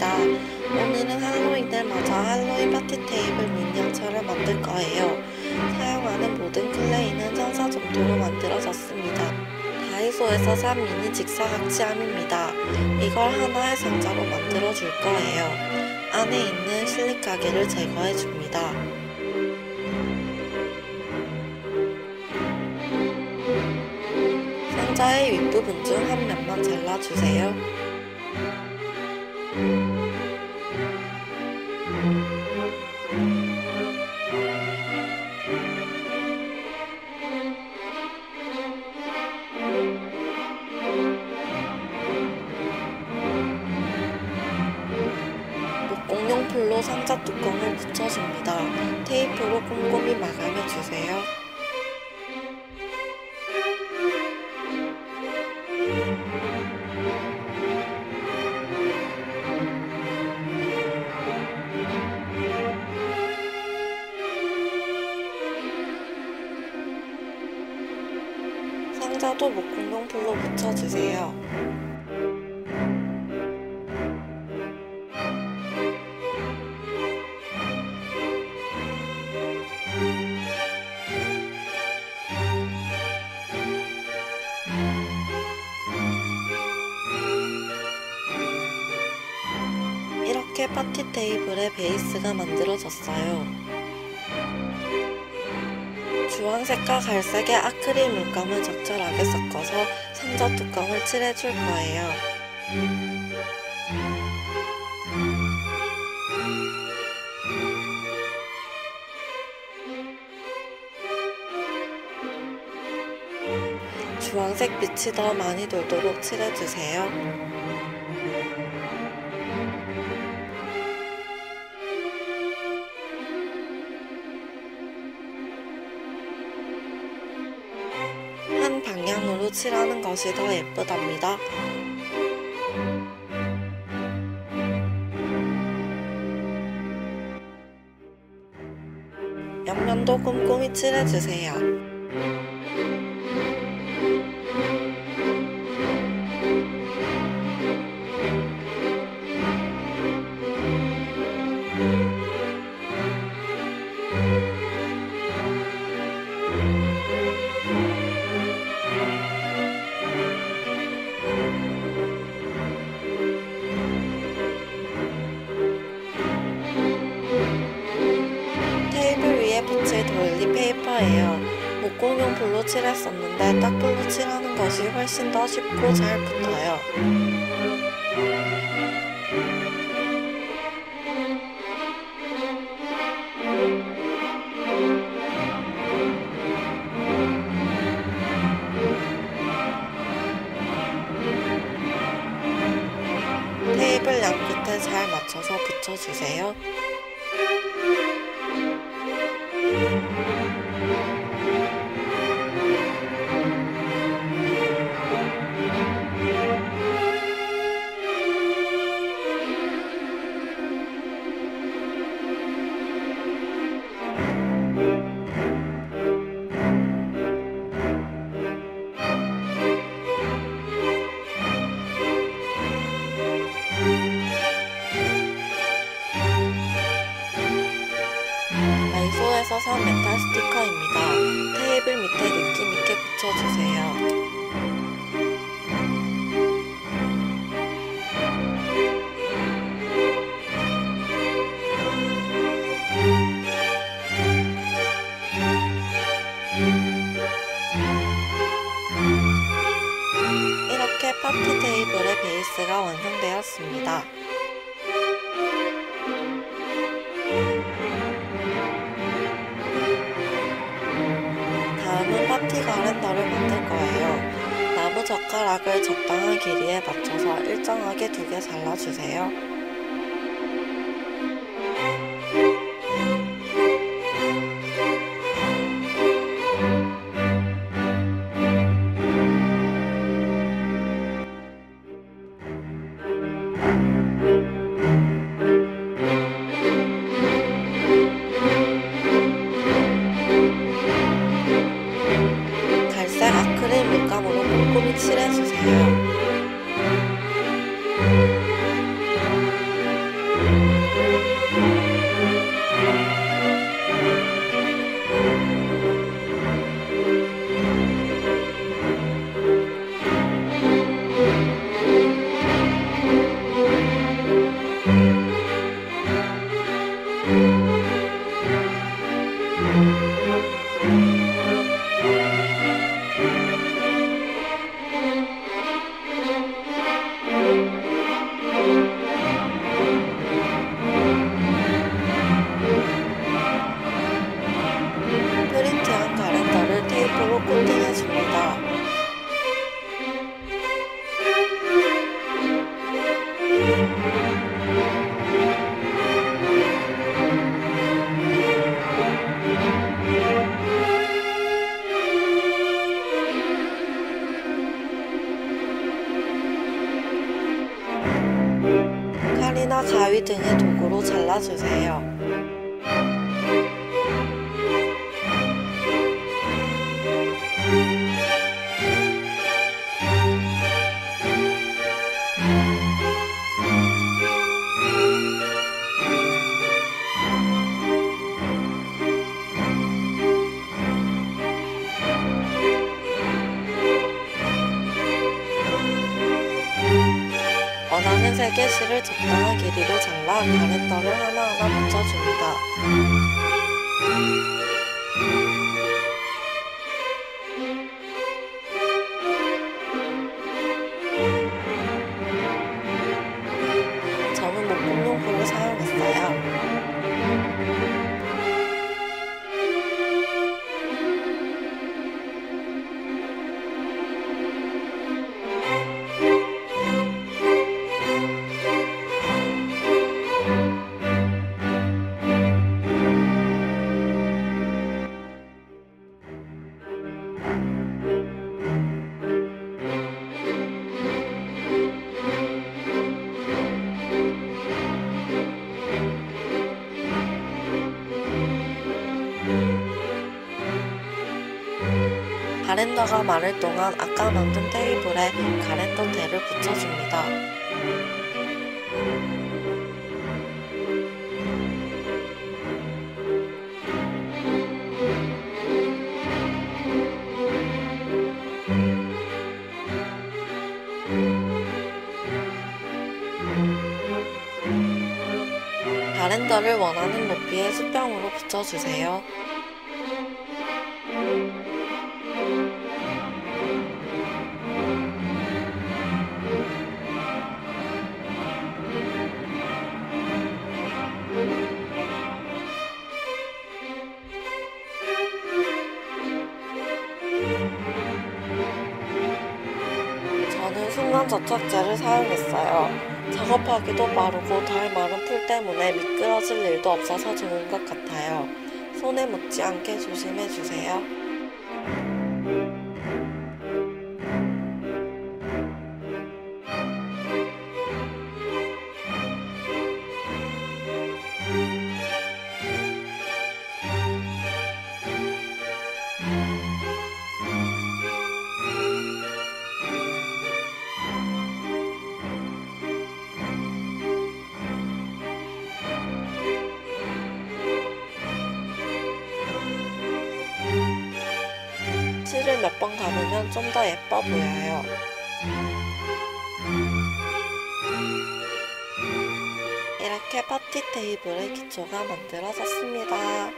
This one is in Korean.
반갑습니다. 오늘은 할로윈을 맞아 할로윈 파티 테이블 미니어처를 만들 거예요. 사용하는 모든 클레이는 천사 점토로 만들어졌습니다. 다이소에서 산 미니 직사각지함입니다. 이걸 하나의 상자로 만들어 줄 거예요. 안에 있는 실리카게를 제거해 줍니다. 상자의 윗부분 중 한 면만 잘라주세요. 주세요. 상자도 목공용 풀로 붙여주세요. 이렇게 파티 테이블의 베이스가 만들어졌어요. 주황색과 갈색의 아크릴 물감을 적절하게 섞어서 상자 뚜껑을 칠해줄 거예요. 주황색 빛이 더 많이 돌도록 칠해주세요. 한 방향으로 칠하는 것이 더 예쁘답니다. 옆면도 꼼꼼히 칠해주세요. 목공용 불로 칠했었는데 딱불로 칠하는 것이 훨씬 더 쉽고 잘 붙어요. 테이블 양 끝에 잘 맞춰서 붙여주세요. 붙여주세요. 이렇게 파티 테이블의 베이스가 완성되었습니다. 가랜더를 만들 거예요. 나무 젓가락을 적당한 길이에 맞춰서 일정하게 두 개 잘라주세요. 도구로 잘라주세요. 원하는 세개실을 적당한 길이로 잘라 가랜더를 하나하나 붙여줍니다. 가랜더가 마를 동안 아까 만든 테이블에 가랜더 대를 붙여줍니다. 가랜더를 원하는 높이의 수평으로 붙여주세요. 저는 순간 접착제를 사용했어요. 작업하기도 빠르고 덜 마른 풀 때문에 미끄러질 일도 없어서 좋은 것 같아요. 손에 묻지 않게 조심해 주세요. 몇 번 감으면 좀 더 예뻐 보여요. 이렇게 파티 테이블의 기초가 만들어졌습니다.